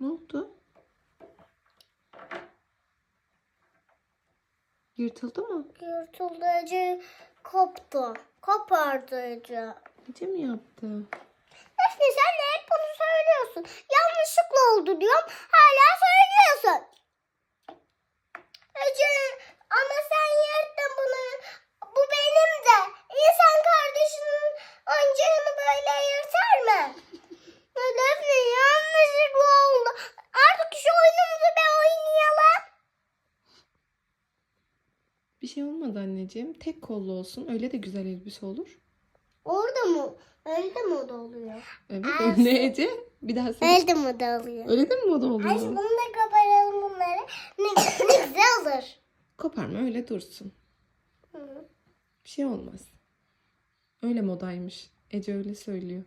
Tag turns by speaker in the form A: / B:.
A: Ne oldu? Yırtıldı mı?
B: Yırtıldı Ece koptu. Kopardı Ece.
A: Ece mi yaptı?
B: Defne sen de hep bunu söylüyorsun. Yanlışlıkla oldu diyorum. Hala söylüyorsun. Ece ama sen yırttın bunu. Bu benim de. İnsan kardeşinin oyuncağını böyle yırtar mı? Ya Defne yanlışlıkla oldu. Artık şu oyunumuzu bir oynayalım.
A: Bir şey olmadı anneciğim. Tek kollu olsun. Öyle de güzel elbise olur.
B: Orada mı? Öyle de moda oluyor.
A: Evet.
B: Aa,
A: Ne Ece? Bir daha söyle.
B: Öyle de moda oluyor.
A: Öyle de mi moda oluyor?
B: bunu da kaparalım bunları. Ne, ne güzel olur.
A: Koparma öyle dursun.
B: Hı.
A: Bir şey olmaz. Öyle modaymış. Ece öyle söylüyor.